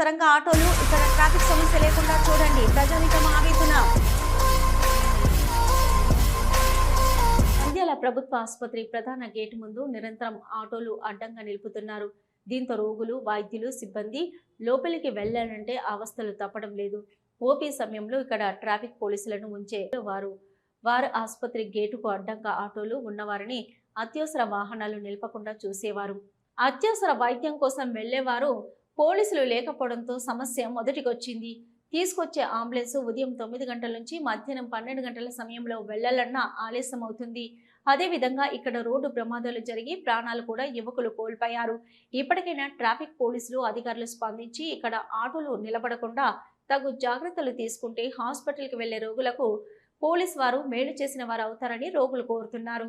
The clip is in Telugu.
అడ్డంగా ఆటోలు ఇక్కడ ట్రాఫిక్ సమస్య లేకుండా చూడండి. ప్రజానికం ఆవేదన. నంద్యాల ప్రభుత్వ ఆసుపత్రి ప్రధాన గేటు ముందు నిరంతరం ఆటోలు అడ్డంగా నిలుపుతున్నారు. దీంతో రోగులు వైద్యులు సిబ్బంది లోపలికి వెళ్ళాలంటే అవస్థలు తప్పడం లేదు. ఓపీ సమయంలో ఇక్కడ ట్రాఫిక్ పోలీసులను ఉంచే వారు వారు ఆసుపత్రి గేటుకు అడ్డంగా ఆటోలు ఉన్నవారిని అత్యవసర వాహనాలు నిలపకుండా చూసేవారు. అత్యవసర వైద్యం కోసం వెళ్ళేవారు పోలీసులు లేకపోవడంతో సమస్య మొదటికొచ్చింది. తీసుకొచ్చే అంబులెన్స్ ఉదయం తొమ్మిది గంటల నుంచి మధ్యాహ్నం పన్నెండు గంటల సమయంలో వెళ్ళాలన్నా ఆలస్యం అవుతుంది అదేవిధంగా ఇక్కడ రోడ్డు ప్రమాదాలు జరిగి ప్రాణాలు కూడా యువకులు కోల్పోయారు. ఇప్పటికైనా ట్రాఫిక్ పోలీసులు అధికారులు స్పందించి ఇక్కడ ఆటోలు నిలబడకుండా తగు జాగ్రత్తలు తీసుకుంటే హాస్పిటల్కి వెళ్ళే రోగులకు పోలీస్ వారు మేలు చేసిన వారు అవుతారని రోగులు కోరుతున్నారు.